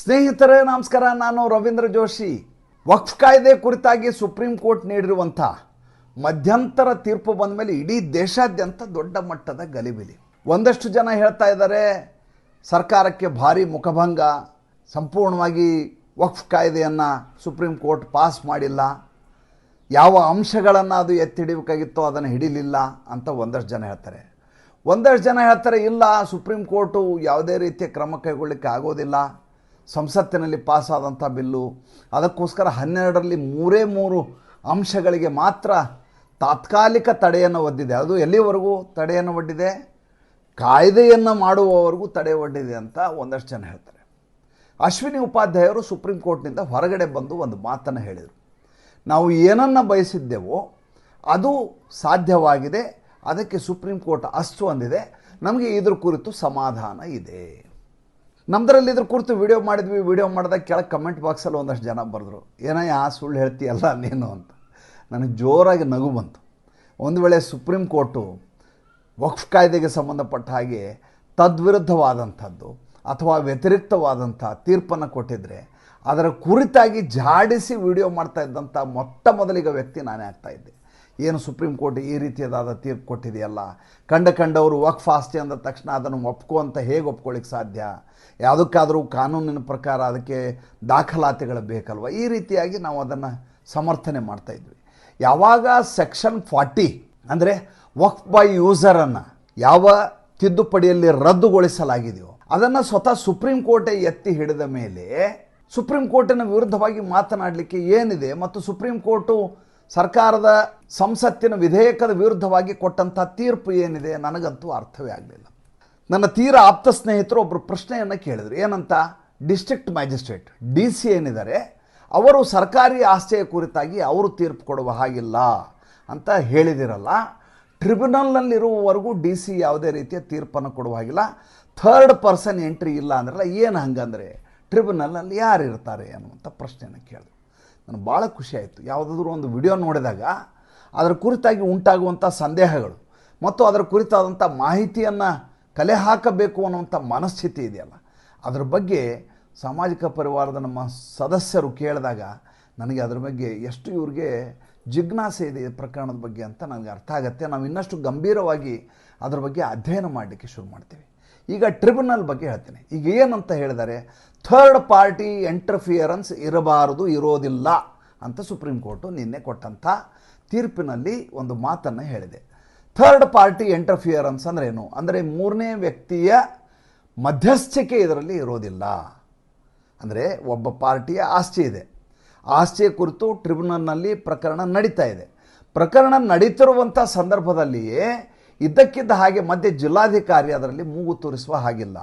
ಸ್ನೇಹಿತರೇ, ನಮಸ್ಕಾರ. ನಾನು ರವೀಂದ್ರ ಜೋಶಿ. ವಕ್ಫ್ ಕಾಯ್ದೆ ಕುರಿತಾಗಿ ಸುಪ್ರೀಂ ಕೋರ್ಟ್ ನೀಡಿರುವಂಥ ಮಧ್ಯಂತರ ತೀರ್ಪು ಬಂದ ಮೇಲೆ ಇಡೀ ದೇಶಾದ್ಯಂತ ದೊಡ್ಡ ಮಟ್ಟದ ಗಲಿಬಿಲಿ. ಒಂದಷ್ಟು ಜನ ಹೇಳ್ತಾ ಇದ್ದಾರೆ, ಸರ್ಕಾರಕ್ಕೆ ಭಾರಿ ಮುಖಭಂಗ, ಸಂಪೂರ್ಣವಾಗಿ ವಕ್ಫ್ ಕಾಯ್ದೆಯನ್ನು ಸುಪ್ರೀಂ ಕೋರ್ಟ್ ಪಾಸ್ ಮಾಡಿಲ್ಲ. ಯಾವ ಅಂಶಗಳನ್ನು ಅದು ಎತ್ತಿ ಹಿಡಿಬೇಕಾಗಿತ್ತೋ ಅದನ್ನು ಹಿಡಿಲಿಲ್ಲ ಅಂತ ಒಂದಷ್ಟು ಜನ ಹೇಳ್ತಾರೆ. ಒಂದಷ್ಟು ಜನ ಹೇಳ್ತಾರೆ, ಇಲ್ಲ, ಸುಪ್ರೀಂ ಕೋರ್ಟು ಯಾವುದೇ ರೀತಿಯ ಕ್ರಮ ಕೈಗೊಳ್ಳಲಿಕ್ಕೆ ಆಗೋದಿಲ್ಲ. ಸಂಸತ್ತಿನಲ್ಲಿ ಪಾಸಾದಂಥ ಬಿಲ್ಲು. ಅದಕ್ಕೋಸ್ಕರ ಹನ್ನೆರಡರಲ್ಲಿ ಮೂರೇ ಮೂರು ಅಂಶಗಳಿಗೆ ಮಾತ್ರ ತಾತ್ಕಾಲಿಕ ತಡೆಯನ್ನು ಒಡ್ಡಿದೆ. ಅದು ಎಲ್ಲಿವರೆಗೂ ತಡೆಯನ್ನು ಒಡ್ಡಿದೆ? ಕಾಯ್ದೆಯನ್ನು ಮಾಡುವವರೆಗೂ ತಡೆ ಒಡ್ಡಿದೆ ಅಂತ ಒಂದಷ್ಟು ಜನ ಹೇಳ್ತಾರೆ. ಅಶ್ವಿನಿ ಉಪಾಧ್ಯಾಯರು ಸುಪ್ರೀಂ ಕೋರ್ಟ್ನಿಂದ ಹೊರಗಡೆ ಬಂದು ಒಂದು ಮಾತನ್ನು ಹೇಳಿದರು. ನಾವು ಏನನ್ನು ಬಯಸಿದ್ದೆವೋ ಅದು ಸಾಧ್ಯವಾಗಿದೆ. ಅದಕ್ಕೆ ಸುಪ್ರೀಂ ಕೋರ್ಟ್ ಅಸ್ತು ಅಂದಿದೆ. ನಮಗೆ ಇದ್ರ ಕುರಿತು ಸಮಾಧಾನ ಇದೆ. ನಮ್ಮದ್ರಲ್ಲಿ ಇದ್ರ ಕುರಿತು ವಿಡಿಯೋ ಮಾಡಿದ್ವಿ ವಿಡಿಯೋ ಮಾಡಿದಾಗ ಕೆಳಗೆ ಕಮೆಂಟ್ ಬಾಕ್ಸಲ್ಲಿ ಒಂದಷ್ಟು ಜನ ಬರೆದ್ರು. ಏನೋ ಆ ಸುಳ್ಳು ಹೇಳ್ತೀಯಲ್ಲ ನೀನು ಅಂತ. ನನಗೆ ಜೋರಾಗಿ ನಗು ಬಂತು. ಒಂದು ವೇಳೆ ಸುಪ್ರೀಂ ಕೋರ್ಟು ವಕ್ಫ್ ಕಾಯ್ದೆಗೆ ಸಂಬಂಧಪಟ್ಟ ಹಾಗೆ ತದ್ವಿರುದ್ಧವಾದಂಥದ್ದು ಅಥವಾ ವ್ಯತಿರಿಕ್ತವಾದಂಥ ತೀರ್ಪನ್ನು ಕೊಟ್ಟಿದ್ದರೆ ಅದರ ಕುರಿತಾಗಿ ಜಾಡಿಸಿ ವಿಡಿಯೋ ಮಾಡ್ತಾ ಇದ್ದಂಥ ಮೊಟ್ಟ ಮೊದಲಿಗ ವ್ಯಕ್ತಿ ನಾನೇ ಆಗ್ತಾ ಇದ್ದೆ. ಏನು ಸುಪ್ರೀಂ ಕೋರ್ಟ್ ಈ ರೀತಿಯದಾದ ತೀರ್ಪು ಕೊಟ್ಟಿದೆಯಲ್ಲ? ಕಂಡ ಕಂಡವರು ವಕ್ಫ್ ಆಸ್ತಿ ಅಂದ ತಕ್ಷಣ ಅದನ್ನು ಒಪ್ಕೋ ಅಂತ ಹೇಗೆ ಒಪ್ಕೊಳ್ಳಿಕ್ಕೆ ಸಾಧ್ಯ? ಯಾವುದಕ್ಕಾದರೂ ಕಾನೂನಿನ ಪ್ರಕಾರ ಅದಕ್ಕೆ ದಾಖಲಾತಿಗಳು ಬೇಕಲ್ವ? ಈ ರೀತಿಯಾಗಿ ನಾವು ಅದನ್ನು ಸಮರ್ಥನೆ ಮಾಡ್ತಾ ಇದ್ವಿ. ಯಾವಾಗ ಸೆಕ್ಷನ್ ಫಾರ್ಟಿ ಅಂದರೆ ವಕ್ಫ್ ಬೈ ಯೂಸರನ್ನು ಯಾವ ತಿದ್ದುಪಡಿಯಲ್ಲಿ ರದ್ದುಗೊಳಿಸಲಾಗಿದೆಯೋ, ಅದನ್ನು ಸ್ವತಃ ಸುಪ್ರೀಂ ಕೋರ್ಟೇ ಎತ್ತಿ ಹಿಡಿದ ಮೇಲೆ ಸುಪ್ರೀಂ ಕೋರ್ಟಿನ ವಿರುದ್ಧವಾಗಿ ಮಾತನಾಡಲಿಕ್ಕೆ ಏನಿದೆ ಮತ್ತು ಸುಪ್ರೀಂ ಕೋರ್ಟು ಸರ್ಕಾರದ ಸಂಸತ್ತಿನ ವಿಧೇಯಕದ ವಿರುದ್ಧವಾಗಿ ಕೊಟ್ಟಂಥ ತೀರ್ಪು ಏನಿದೆ ನನಗಂತೂ ಅರ್ಥವೇ ಆಗಲಿಲ್ಲ. ನನ್ನ ತೀರ ಆಪ್ತ ಸ್ನೇಹಿತರು ಒಬ್ಬರು ಪ್ರಶ್ನೆಯನ್ನು ಕೇಳಿದರು. ಏನಂತ? ಡಿಸ್ಟ್ರಿಕ್ಟ್ ಮ್ಯಾಜಿಸ್ಟ್ರೇಟ್, ಡಿ ಸಿ ಏನಿದ್ದಾರೆ, ಅವರು ಸರ್ಕಾರಿ ಆಸ್ತಿಯ ಕುರಿತಾಗಿ ಅವರು ತೀರ್ಪು ಕೊಡುವ ಹಾಗಿಲ್ಲ ಅಂತ ಹೇಳಿದಿರಲ್ಲ. ಟ್ರಿಬ್ಯುನಲ್ನಲ್ಲಿರುವವರೆಗೂ ಡಿ ಸಿ ಯಾವುದೇ ರೀತಿಯ ತೀರ್ಪನ್ನು ಕೊಡುವ ಹಾಗಿಲ್ಲ. ಥರ್ಡ್ ಪರ್ಸನ್ ಎಂಟ್ರಿ ಇಲ್ಲ ಅಂದ್ರಲ್ಲ, ಏನು ಹಂಗಂದರೆ? ಟ್ರಿಬ್ಯುನಲ್ನಲ್ಲಿ ಯಾರು ಇರ್ತಾರೆ ಅನ್ನುವಂಥ ಪ್ರಶ್ನೆಯನ್ನು ಕೇಳಿದ್ರು. ನನಗೆ ಭಾಳ ಆಯಿತು. ಯಾವುದಾದ್ರೂ ಒಂದು ವಿಡಿಯೋ ನೋಡಿದಾಗ ಅದರ ಕುರಿತಾಗಿ ಉಂಟಾಗುವಂಥ ಸಂದೇಹಗಳು ಮತ್ತು ಅದರ ಕುರಿತಾದಂಥ ಮಾಹಿತಿಯನ್ನು ಕಲೆ ಹಾಕಬೇಕು ಅನ್ನುವಂಥ ಮನಸ್ಥಿತಿ ಇದೆಯಲ್ಲ. ಅದರ ಬಗ್ಗೆ ಸಾಮಾಜಿಕ ಪರಿವಾರದ ನಮ್ಮ ಸದಸ್ಯರು ಕೇಳಿದಾಗ ನನಗೆ ಅದರ ಬಗ್ಗೆ ಎಷ್ಟು ಇವ್ರಿಗೆ ಜಿಜ್ಞಾಸೆ ಇದೆ ಪ್ರಕರಣದ ಬಗ್ಗೆ ಅಂತ ನನಗೆ ಅರ್ಥ ಆಗುತ್ತೆ. ನಾವು ಇನ್ನಷ್ಟು ಗಂಭೀರವಾಗಿ ಅದರ ಬಗ್ಗೆ ಅಧ್ಯಯನ ಮಾಡಲಿಕ್ಕೆ ಶುರು ಮಾಡ್ತೀವಿ. ಈಗ ಟ್ರಿಬ್ಯುನಲ್ ಬಗ್ಗೆ ಹೇಳ್ತೀನಿ. ಈಗ ಏನಂತ ಹೇಳಿದರೆ ಥರ್ಡ್ ಪಾರ್ಟಿ ಎಂಟರ್ಫಿಯರೆನ್ಸ್ ಇರಬಾರದು, ಇರೋದಿಲ್ಲ ಅಂತ ಸುಪ್ರೀಂ ಕೋರ್ಟು ನಿನ್ನೆ ಕೊಟ್ಟಂಥ ತೀರ್ಪಿನಲ್ಲಿ ಒಂದು ಮಾತನ್ನು ಹೇಳಿದೆ. ಥರ್ಡ್ ಪಾರ್ಟಿ ಎಂಟರ್ಫಿಯರೆನ್ಸ್ ಅಂದರೆ ಏನು? ಅಂದರೆ ಮೂರನೇ ವ್ಯಕ್ತಿಯ ಮಧ್ಯಸ್ಥಿಕೆ ಇದರಲ್ಲಿ ಇರೋದಿಲ್ಲ. ಅಂದರೆ ಒಬ್ಬ ಪಾರ್ಟಿಯ ಆಸ್ತಿ ಇದೆ. ಆಸ್ತಿಯ ಕುರಿತು ಟ್ರಿಬ್ಯುನಲ್ನಲ್ಲಿ ಪ್ರಕರಣ ನಡೀತಾ ಇದೆ. ಪ್ರಕರಣ ನಡೀತಿರುವಂಥ ಸಂದರ್ಭದಲ್ಲಿಯೇ ಇದ್ದಕ್ಕಿದ್ದ ಹಾಗೆ ಮಧ್ಯೆ ಜಿಲ್ಲಾಧಿಕಾರಿ ಅದರಲ್ಲಿ ಮೂಗು ತೋರಿಸುವ ಹಾಗಿಲ್ಲ.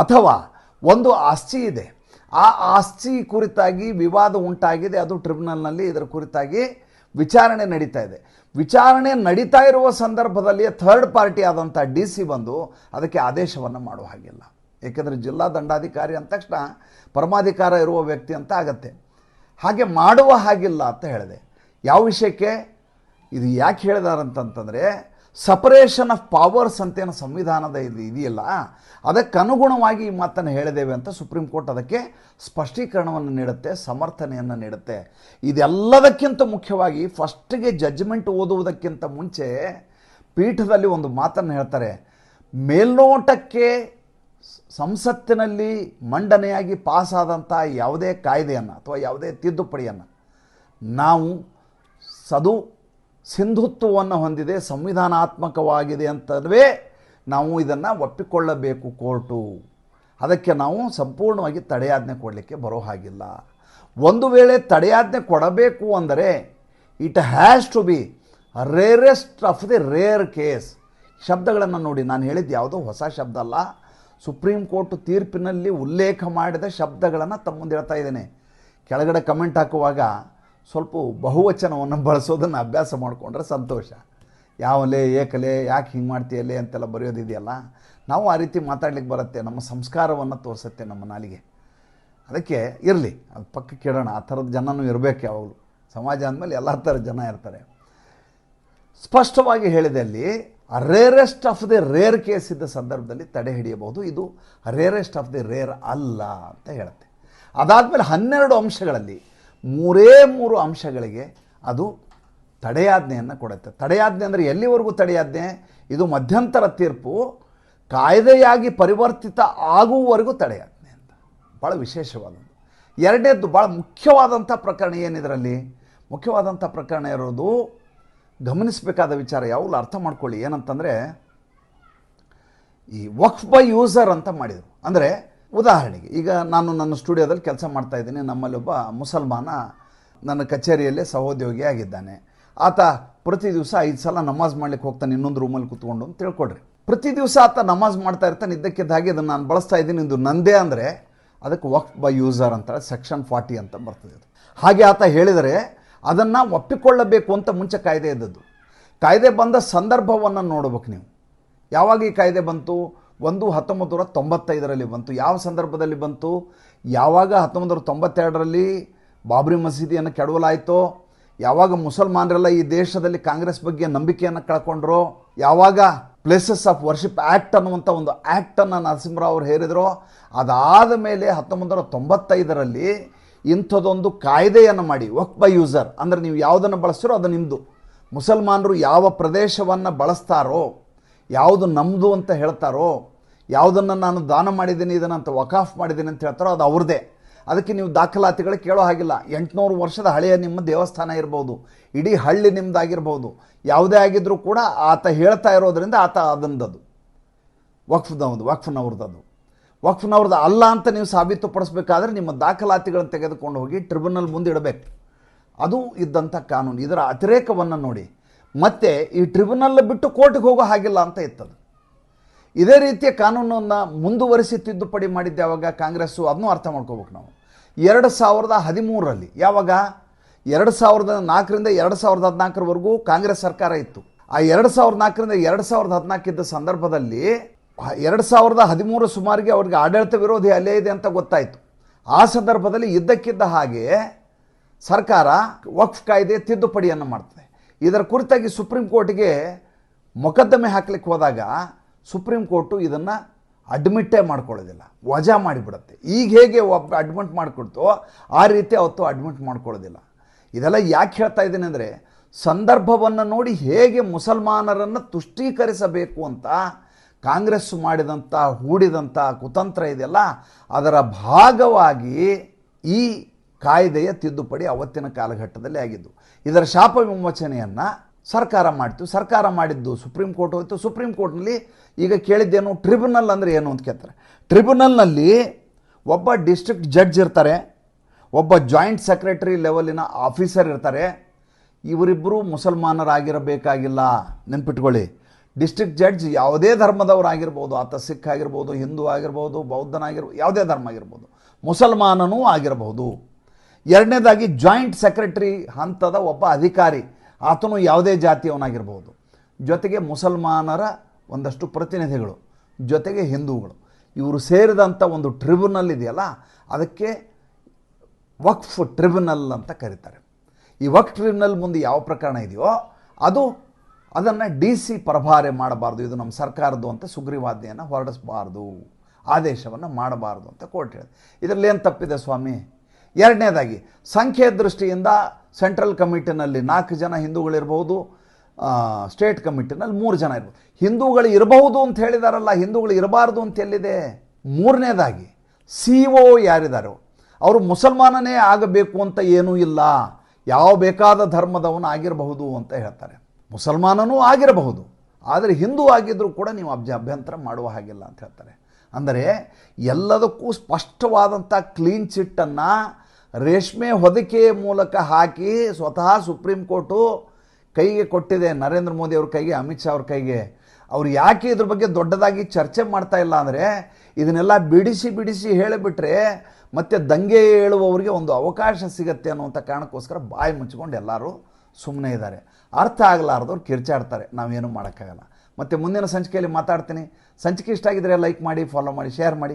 ಅಥವಾ ಒಂದು ಆಸ್ತಿ ಇದೆ. ಆ ಆಸ್ತಿ ಕುರಿತಾಗಿ ವಿವಾದ ಉಂಟಾಗಿದೆ. ಅದು ಟ್ರಿಬ್ಯುನಲ್ನಲ್ಲಿ ಇದರ ಕುರಿತಾಗಿ ವಿಚಾರಣೆ ನಡೀತಾ ಇದೆ. ವಿಚಾರಣೆ ನಡೀತಾ ಇರುವ ಸಂದರ್ಭದಲ್ಲಿ ಥರ್ಡ್ ಪಾರ್ಟಿ ಆದಂಥ ಡಿ ಸಿ ಬಂದು ಅದಕ್ಕೆ ಆದೇಶವನ್ನು ಮಾಡುವ ಹಾಗಿಲ್ಲ. ಏಕೆಂದರೆ ಜಿಲ್ಲಾ ದಂಡಾಧಿಕಾರಿ ಅಂದ ತಕ್ಷಣ ಪರಮಾಧಿಕಾರ ಇರುವ ವ್ಯಕ್ತಿ ಅಂತ ಆಗತ್ತೆ. ಹಾಗೆ ಮಾಡುವ ಹಾಗಿಲ್ಲ ಅಂತ ಹೇಳಿದೆ. ಯಾವ ವಿಷಯಕ್ಕೆ? ಇದು ಯಾಕೆ ಹೇಳಿದಾರಂತಂತಂದರೆ ಸಪರೇಷನ್ ಆಫ್ ಪವರ್ಸ್ ಅಂತೇನು ಸಂವಿಧಾನದ ಇದು ಇದೆಯಲ್ಲ ಅದಕ್ಕೆ ಅನುಗುಣವಾಗಿ ಈ ಮಾತನ್ನು ಹೇಳಿದ್ದೇವೆ ಅಂತ ಸುಪ್ರೀಂ ಕೋರ್ಟ್ ಅದಕ್ಕೆ ಸ್ಪಷ್ಟೀಕರಣವನ್ನು ನೀಡುತ್ತೆ, ಸಮರ್ಥನೆಯನ್ನು ನೀಡುತ್ತೆ. ಇದೆಲ್ಲದಕ್ಕಿಂತ ಮುಖ್ಯವಾಗಿ ಫಸ್ಟಿಗೆ ಜಜ್ಮೆಂಟ್ ಓದುವುದಕ್ಕಿಂತ ಮುಂಚೆ ಪೀಠದಲ್ಲಿ ಒಂದು ಮಾತನ್ನು ಹೇಳ್ತಾರೆ. ಮೇಲ್ನೋಟಕ್ಕೆ ಸಂಸತ್ತಿನಲ್ಲಿ ಮಂಡನೆಯಾಗಿ ಪಾಸಾದಂಥ ಯಾವುದೇ ಕಾಯ್ದೆಯನ್ನು ಅಥವಾ ಯಾವುದೇ ತಿದ್ದುಪಡಿಯನ್ನು ನಾವು ಸದು ಸಿಂಧುತ್ವವನ್ನು ಹೊಂದಿದೆ, ಸಂವಿಧಾನಾತ್ಮಕವಾಗಿದೆ ಅಂತವೇ ನಾವು ಇದನ್ನು ಒಪ್ಪಿಕೊಳ್ಳಬೇಕು ಕೋರ್ಟು. ಅದಕ್ಕೆ ನಾವು ಸಂಪೂರ್ಣವಾಗಿ ತಡೆಯಾಜ್ಞೆ ಕೊಡಲಿಕ್ಕೆ ಬರೋ ಹಾಗಿಲ್ಲ. ಒಂದು ವೇಳೆ ತಡೆಯಾಜ್ಞೆ ಕೊಡಬೇಕು ಅಂದರೆ it has to be rarest of the rare case ಶಬ್ದಗಳನ್ನು ನೋಡಿ, ನಾನು ಹೇಳಿದ್ದು ಯಾವುದೋ ಹೊಸ ಶಬ್ದ ಅಲ್ಲ. ಸುಪ್ರೀಂ ಕೋರ್ಟ್ ತೀರ್ಪಿನಲ್ಲಿ ಉಲ್ಲೇಖ ಮಾಡಿದ ಶಬ್ದಗಳನ್ನು ತಮ್ಮ ಹೇಳ್ತಾ ಇದ್ದೇನೆ. ಕೆಳಗಡೆ ಕಮೆಂಟ್ ಹಾಕುವಾಗ ಸ್ವಲ್ಪ ಬಹುವಚನವನ್ನು ಬಳಸೋದನ್ನು ಅಭ್ಯಾಸ ಮಾಡಿಕೊಂಡ್ರೆ ಸಂತೋಷ. ಯಾವಲೆ, ಏಕಲೆ, ಯಾಕೆ ಹಿಂಗೆ ಮಾಡ್ತೀಯಲೆ ಅಂತೆಲ್ಲ ಬರೆಯೋದಿದೆಯಲ್ಲ, ನಾವು ಆ ರೀತಿ ಮಾತಾಡ್ಲಿಕ್ಕೆ ಬರುತ್ತೆ, ನಮ್ಮ ಸಂಸ್ಕಾರವನ್ನು ತೋರಿಸುತ್ತೆ ನಮ್ಮ ನಾಲಿಗೆ. ಅದಕ್ಕೆ ಇರಲಿ, ಅದು ಪಕ್ಕ ಕೇಳೋಣ, ಆ ಥರದ ಜನನೂ ಇರಬೇಕು ಯಾವಾಗಲೂ. ಸಮಾಜ ಅಂದಮೇಲೆ ಎಲ್ಲ ಥರ ಜನ ಇರ್ತಾರೆ. ಸ್ಪಷ್ಟವಾಗಿ ಹೇಳಿದಲ್ಲಿ rarest of the rare case ಇದ್ದ ಸಂದರ್ಭದಲ್ಲಿ ತಡೆ ಹಿಡಿಯಬಹುದು. ಇದು ರೇರೆಸ್ಟ್ ಆಫ್ ದಿ ರೇರ್ ಅಲ್ಲ ಅಂತ ಹೇಳುತ್ತೆ. ಅದಾದಮೇಲೆ ಹನ್ನೆರಡು ಅಂಶಗಳಲ್ಲಿ ಮೂರೇ ಮೂರು ಅಂಶಗಳಿಗೆ ಅದು ತಡೆಯಾಜ್ಞೆಯನ್ನು ಕೊಡುತ್ತೆ. ತಡೆಯಾಜ್ಞೆ ಅಂದರೆ ಎಲ್ಲಿವರೆಗೂ ತಡೆಯಾಜ್ಞೆ? ಇದು ಮಧ್ಯಂತರ ತೀರ್ಪು, ಕಾಯ್ದೆಯಾಗಿ ಪರಿವರ್ತಿತ ಆಗುವವರೆಗೂ ತಡೆಯಾಜ್ಞೆ ಅಂತ. ಭಾಳ ವಿಶೇಷವಾದದ್ದು. ಎರಡನೇದ್ದು ಭಾಳ ಮುಖ್ಯವಾದಂಥ ಪ್ರಕರಣ ಏನಿದರಲ್ಲಿ? ಮುಖ್ಯವಾದಂಥ ಪ್ರಕರಣ ಇರೋದು, ಗಮನಿಸಬೇಕಾದ ವಿಚಾರ ಯಾವಾಗಲೂ ಅರ್ಥ ಮಾಡ್ಕೊಳ್ಳಿ. ಏನಂತಂದರೆ, ಈ ವಕ್ಫ್ ಬೈ ಯೂಸರ್ ಅಂತ ಮಾಡಿದರು. ಅಂದರೆ ಉದಾಹರಣೆಗೆ, ಈಗ ನಾನು ನನ್ನ ಸ್ಟುಡಿಯೋದಲ್ಲಿ ಕೆಲಸ ಮಾಡ್ತಾ ಇದ್ದೀನಿ. ನಮ್ಮಲ್ಲಿ ಒಬ್ಬ ಮುಸಲ್ಮಾನ ನನ್ನ ಕಚೇರಿಯಲ್ಲೇ ಸಹೋದ್ಯೋಗಿ ಆಗಿದ್ದಾನೆ. ಆತ ಪ್ರತಿ ದಿವಸ ಐದು ಸಲ ನಮಾಜ್ ಮಾಡ್ಲಿಕ್ಕೆ ಹೋಗ್ತಾನೆ, ಇನ್ನೊಂದು ರೂಮಲ್ಲಿ ಕೂತ್ಕೊಂಡು ಅಂತ ತಿಳ್ಕೊಡ್ರಿ. ಪ್ರತಿ ದಿವಸ ಆತ ನಮಾಜ್ ಮಾಡ್ತಾ ಇರ್ತಾನೆ, ಇದ್ದಕ್ಕಿದ್ದ ಹಾಗೆ ಇದನ್ನು ನಾನು ಬಳಸ್ತಾ ಇದ್ದೀನಿ. ಇದು ನಂದೇ ಅಂದರೆ ಅದಕ್ಕೆ ವಕ್ಫ್ ಬೈ ಯೂಸರ್ ಅಂತ, ಸೆಕ್ಷನ್ ಫಾರ್ಟಿ ಅಂತ ಬರ್ತದೆ ಅದು. ಹಾಗೆ ಆತ ಹೇಳಿದರೆ, ಅದನ್ನು ಒಪ್ಪಿಕೊಳ್ಳಬೇಕು ಅಂತ ಮುಂಚೆ ಕಾಯ್ದೆ ಇದ್ದದ್ದು. ಕಾಯ್ದೆ ಬಂದ ಸಂದರ್ಭವನ್ನು ನೋಡ್ಬೇಕು ನೀವು. ಯಾವಾಗ ಈ ಕಾಯ್ದೆ ಬಂತು? ಒಂದು ಹತ್ತೊಂಬತ್ತು ನೂರ ತೊಂಬತ್ತೈದರಲ್ಲಿ ಬಂತು. ಯಾವ ಸಂದರ್ಭದಲ್ಲಿ ಬಂತು? ಯಾವಾಗ ಹತ್ತೊಂಬತ್ತು ನೂರ ತೊಂಬತ್ತೆರಡರಲ್ಲಿ ಬಾಬ್ರಿ ಮಸೀದಿಯನ್ನು ಕೆಡವಲಾಯಿತೋ? ಯಾವಾಗ ಮುಸಲ್ಮಾನರೆಲ್ಲ ಈ ದೇಶದಲ್ಲಿ ಕಾಂಗ್ರೆಸ್ ಬಗ್ಗೆ ನಂಬಿಕೆಯನ್ನು ಕಳ್ಕೊಂಡ್ರೋ? ಯಾವಾಗ ಪ್ಲೇಸಸ್ ಆಫ್ ವರ್ಷಿಪ್ ಆ್ಯಕ್ಟ್ ಅನ್ನುವಂಥ ಒಂದು ಆ್ಯಕ್ಟನ್ನು ನರಸಿಂಹರಾವ್ ಅವರು ಹೇರಿದ್ರು? ಅದಾದ ಮೇಲೆ ಹತ್ತೊಂಬತ್ತು ನೂರ ತೊಂಬತ್ತೈದರಲ್ಲಿ ಇಂಥದ್ದೊಂದು ಕಾಯ್ದೆಯನ್ನು ಮಾಡಿ. ವಕ್ ಬೈ ಯೂಸರ್ ಅಂದರೆ ನೀವು ಯಾವುದನ್ನು ಬಳಸ್ತೀರೋ ಅದು ನಿಮ್ಮದು ಮುಸಲ್ಮಾನರು ಯಾವ ಪ್ರದೇಶವನ್ನು ಬಳಸ್ತಾರೋ, ಯಾವುದು ನಮ್ಮದು ಅಂತ ಹೇಳ್ತಾರೋ ಯಾವುದನ್ನು ನಾನು ದಾನ ಮಾಡಿದ್ದೀನಿ, ಇದನ್ನು ಅಂತ ವಕಾಫ್ ಮಾಡಿದ್ದೀನಿ ಅಂತ ಹೇಳ್ತಾರೋ ಅದು ಅವ್ರದ್ದೇ. ಅದಕ್ಕೆ ನೀವು ದಾಖಲಾತಿಗಳು ಕೇಳೋ ಹಾಗಿಲ್ಲ. ಎಂಟುನೂರು ವರ್ಷದ ಹಳೆಯ ನಿಮ್ಮ ದೇವಸ್ಥಾನ ಇರ್ಬೋದು, ಇಡೀ ಹಳ್ಳಿ ನಿಮ್ಮದಾಗಿರ್ಬೋದು ಯಾವುದೇ ಆಗಿದ್ರೂ ಕೂಡ ಆತ ಹೇಳ್ತಾ ಇರೋದರಿಂದ ಆತ ಅದನ್ನದು ವಕ್ಫ್ನವ್ದು ವಕ್ಫ್ನವ್ರದ್ದು ವಕ್ಫ್ನವ್ರದ್ದು ಅಲ್ಲ ಅಂತ ನೀವು ಸಾಬೀತುಪಡಿಸ್ಬೇಕಾದ್ರೆ ನಿಮ್ಮ ದಾಖಲಾತಿಗಳನ್ನು ತೆಗೆದುಕೊಂಡು ಹೋಗಿ ಟ್ರಿಬ್ಯುನಲ್ ಮುಂದೆ ಇಡಬೇಕು. ಅದು ಇದ್ದಂಥ ಕಾನೂನು. ಇದರ ಅತಿರೇಕವನ್ನು ನೋಡಿ. ಮತ್ತೆ ಈ ಟ್ರಿಬ್ಯುನಲ್ ಬಿಟ್ಟು ಕೋರ್ಟ್ಗೆ ಹೋಗೋ ಹಾಗಿಲ್ಲ ಅಂತ ಇತ್ತದು. ಇದೇ ರೀತಿಯ ಕಾನೂನನ್ನು ಮುಂದುವರಿಸಿ ತಿದ್ದುಪಡಿ ಮಾಡಿದ್ದೆ ಯಾವಾಗ ಕಾಂಗ್ರೆಸ್ಸು ಅದನ್ನೂ ಅರ್ಥ ಮಾಡ್ಕೋಬೇಕು ನಾವು. ಎರಡು ಸಾವಿರದ ಹದಿಮೂರರಲ್ಲಿ, ಯಾವಾಗ? ಎರಡು ಸಾವಿರದ ನಾಲ್ಕರಿಂದ ಎರಡು ಸಾವಿರದ ಹದಿನಾಲ್ಕರವರೆಗೂ ಕಾಂಗ್ರೆಸ್ ಸರ್ಕಾರ ಇತ್ತು. ಆ ಎರಡು ಸಾವಿರದ ನಾಲ್ಕರಿಂದ ಎರಡು ಸಾವಿರದ ಹದಿನಾಲ್ಕಿದ್ದ ಸಂದರ್ಭದಲ್ಲಿ ಎರಡು ಸಾವಿರದ ಹದಿಮೂರು ಸುಮಾರಿಗೆ ಅವ್ರಿಗೆ ಆಡಳಿತ ವಿರೋಧಿ ಅಲೆ ಇದೆ ಅಂತ ಗೊತ್ತಾಯಿತು. ಆ ಸಂದರ್ಭದಲ್ಲಿ ಇದ್ದಕ್ಕಿದ್ದ ಹಾಗೆ ಸರ್ಕಾರ ವಕ್ಫ್ ಕಾಯ್ದೆ ತಿದ್ದುಪಡಿಯನ್ನು ಮಾಡ್ತದೆ. ಇದರ ಕುರಿತಾಗಿ ಸುಪ್ರೀಂ ಕೋರ್ಟ್ಗೆ ಮೊಕದ್ದಮೆ ಹಾಕಲಿಕ್ಕೆ ಹೋದಾಗ ಸುಪ್ರೀಂ ಕೋರ್ಟು ಇದನ್ನು ಅಡ್ಮಿಟ್ಟೇ ಮಾಡ್ಕೊಳ್ಳೋದಿಲ್ಲ. ವಜಾ ಮಾಡಿಬಿಡುತ್ತೆ. ಈಗ ಹೇಗೆ ಒಬ್ಬ ಅಡ್ಮಿಟ್ ಮಾಡಿಕೊಡ್ತೋ ಆ ರೀತಿ ಅವತ್ತು ಅಡ್ಮಿಟ್ ಮಾಡ್ಕೊಳ್ಳೋದಿಲ್ಲ. ಇದೆಲ್ಲ ಯಾಕೆ ಹೇಳ್ತಾ ಇದ್ದೀನಿ ಅಂದರೆ ಸಂದರ್ಭವನ್ನು ನೋಡಿ ಹೇಗೆ ಮುಸಲ್ಮಾನರನ್ನು ತುಷ್ಟೀಕರಿಸಬೇಕು ಅಂತ ಕಾಂಗ್ರೆಸ್ ಮಾಡಿದಂಥ ಹೂಡಿದಂಥ ಕುತಂತ್ರ ಇದೆಯಲ್ಲ, ಅದರ ಭಾಗವಾಗಿ ಈ ಕಾಯ್ದೆಯ ತಿದ್ದುಪಡಿ ಅವತ್ತಿನ ಕಾಲಘಟ್ಟದಲ್ಲಿ ಆಗಿದ್ದು. ಇದರ ಶಾಪ ವಿಮೋಚನೆಯನ್ನು ಸರ್ಕಾರ ಮಾಡ್ತು ಸರ್ಕಾರ ಮಾಡಿದ್ದು ಸುಪ್ರೀಂ ಕೋರ್ಟ್ ಹೋಯಿತು. ಸುಪ್ರೀಂ ಕೋರ್ಟ್ನಲ್ಲಿ ಈಗ ಕೇಳಿದ್ದೇನು ಟ್ರಿಬ್ಯುನಲ್ ಅಂದರೆ ಏನು ಅಂತ ಕೇಳ್ತಾರೆ. ಟ್ರಿಬ್ಯುನಲ್ನಲ್ಲಿ ಒಬ್ಬ ಡಿಸ್ಟ್ರಿಕ್ಟ್ ಜಡ್ಜ್ ಇರ್ತಾರೆ, ಒಬ್ಬ ಜಾಯಿಂಟ್ ಸೆಕ್ರೆಟರಿ ಲೆವೆಲಿನ ಆಫೀಸರ್ ಇರ್ತಾರೆ. ಇವರಿಬ್ಬರು ಮುಸಲ್ಮಾನರಾಗಿರಬೇಕಾಗಿಲ್ಲ. ನೆನ್ಪಿಟ್ಕೊಳ್ಳಿ. ಡಿಸ್ಟ್ರಿಕ್ಟ್ ಜಡ್ಜ್ ಯಾವುದೇ ಧರ್ಮದವರಾಗಿರ್ಬೋದು ಆತ ಸಿಖ್ ಆಗಿರ್ಬೋದು, ಹಿಂದೂ ಆಗಿರ್ಬೋದು ಬೌದ್ಧನಾಗಿರ್ಬೋದು ಯಾವುದೇ ಧರ್ಮ ಆಗಿರ್ಬೋದು, ಮುಸಲ್ಮಾನನೂ ಆಗಿರಬಹುದು ಎರಡನೇದಾಗಿ ಜಾಯಿಂಟ್ ಸೆಕ್ರೆಟರಿ ಹಂತದ ಒಬ್ಬ ಅಧಿಕಾರಿ. ಆತನು ಯಾವುದೇ ಜಾತಿಯವನಾಗಿರ್ಬೋದು. ಜೊತೆಗೆ ಮುಸಲ್ಮಾನರ ಒಂದಷ್ಟು ಪ್ರತಿನಿಧಿಗಳು, ಜೊತೆಗೆ ಹಿಂದೂಗಳು. ಇವರು ಸೇರಿದಂಥ ಒಂದು ಟ್ರಿಬ್ಯುನಲ್ ಇದೆಯಲ್ಲ, ಅದಕ್ಕೆ ವಕ್ಫ್ ಟ್ರಿಬ್ಯುನಲ್ ಅಂತ ಕರೀತಾರೆ. ಈ ವಕ್ಫ್ ಟ್ರಿಬ್ಯುನಲ್ ಮುಂದೆ ಯಾವ ಪ್ರಕರಣ ಇದೆಯೋ, ಅದು ಅದನ್ನು ಡಿ ಸಿ ಪರಭಾರೆ ಮಾಡಬಾರ್ದು, ಇದು ನಮ್ಮ ಸರ್ಕಾರದ್ದು ಅಂತ ಸುಗ್ರೀವಾಜ್ಞೆಯನ್ನು ಹೊರಡಿಸಬಾರ್ದು, ಆದೇಶವನ್ನು ಮಾಡಬಾರ್ದು ಅಂತ ಕೋರ್ಟ್ ಹೇಳಿದೆ. ಇದರಲ್ಲಿ ಏನು ತಪ್ಪಿದೆ ಸ್ವಾಮಿ? ಎರಡನೇದಾಗಿ, ಸಂಖ್ಯೆ ದೃಷ್ಟಿಯಿಂದ ಸೆಂಟ್ರಲ್ ಕಮಿಟಿನಲ್ಲಿ ನಾಲ್ಕು ಜನ ಹಿಂದೂಗಳಿರ್ಬೋದು ಸ್ಟೇಟ್ ಕಮಿಟಿನಲ್ಲಿ ಮೂರು ಜನ ಇರ್ಬೋದು. ಹಿಂದೂಗಳು ಇರಬಹುದು ಅಂತ ಹೇಳಿದಾರಲ್ಲ, ಹಿಂದೂಗಳು ಇರಬಾರ್ದು ಅಂತ ಎಲ್ಲಿದೆ? ಮೂರನೇದಾಗಿ, ಸಿ ಒ ಯಾರಿದ್ದಾರೋ ಅವರು ಮುಸಲ್ಮಾನನೇ ಆಗಬೇಕು ಅಂತ ಏನೂ ಇಲ್ಲ. ಯಾವ ಬೇಕಾದ ಧರ್ಮದವನು ಆಗಿರಬಹುದು ಅಂತ ಹೇಳ್ತಾರೆ. ಮುಸಲ್ಮಾನನೂ ಆಗಿರಬಹುದು, ಆದರೆ ಹಿಂದೂ ಆಗಿದ್ದರೂ ಕೂಡ ನೀವು ಅಬ್ಜ, ಅಭ್ಯಂತರ ಮಾಡುವ ಹಾಗಿಲ್ಲ ಅಂತ ಹೇಳ್ತಾರೆ. ಅಂದರೆ ಎಲ್ಲದಕ್ಕೂ ಸ್ಪಷ್ಟವಾದಂಥ ಕ್ಲೀನ್ ಚಿಟ್ಟನ್ನು ರೇಷ್ಮೆ ಹೊದಿಕೆಯ ಮೂಲಕ ಹಾಕಿ ಸ್ವತಃ ಸುಪ್ರೀಂ ಕೋರ್ಟು ಕೈಗೆ ಕೊಟ್ಟಿದೆ. ನರೇಂದ್ರ ಮೋದಿ ಅವ್ರ ಕೈಗೆ, ಅಮಿತ್ ಶಾ ಅವ್ರ ಕೈಗೆ. ಅವ್ರು ಯಾಕೆ ಇದ್ರ ಬಗ್ಗೆ ದೊಡ್ಡದಾಗಿ ಚರ್ಚೆ ಮಾಡ್ತಾ ಇಲ್ಲ ಅಂದರೆ ಇದನ್ನೆಲ್ಲ ಬಿಡಿಸಿ ಬಿಡಿಸಿ ಹೇಳಿಬಿಟ್ರೆ ಮತ್ತೆ ದಂಗೆ ಹೇಳುವವರಿಗೆ ಒಂದು ಅವಕಾಶ ಸಿಗತ್ತೆ ಅನ್ನುವಂಥ ಕಾರಣಕ್ಕೋಸ್ಕರ ಬಾಯಿ ಮುಚ್ಕೊಂಡು ಎಲ್ಲರೂ ಸುಮ್ಮನೆ ಇದ್ದಾರೆ. ಅರ್ಥ ಆಗಲಾರ್ದವ್ರು ಕಿರ್ಚಾಡ್ತಾರೆ. ನಾವೇನು ಮಾಡೋಕ್ಕಾಗಲ್ಲ. ಮತ್ತು ಮುಂದಿನ ಸಂಚಿಕೆಯಲ್ಲಿ ಮಾತಾಡ್ತೀನಿ. ಸಂಚಿಕೆ ಇಷ್ಟ ಆಗಿದ್ರೆ ಲೈಕ್ ಮಾಡಿ ಫಾಲೋ ಮಾಡಿ ಶೇರ್ ಮಾಡಿ.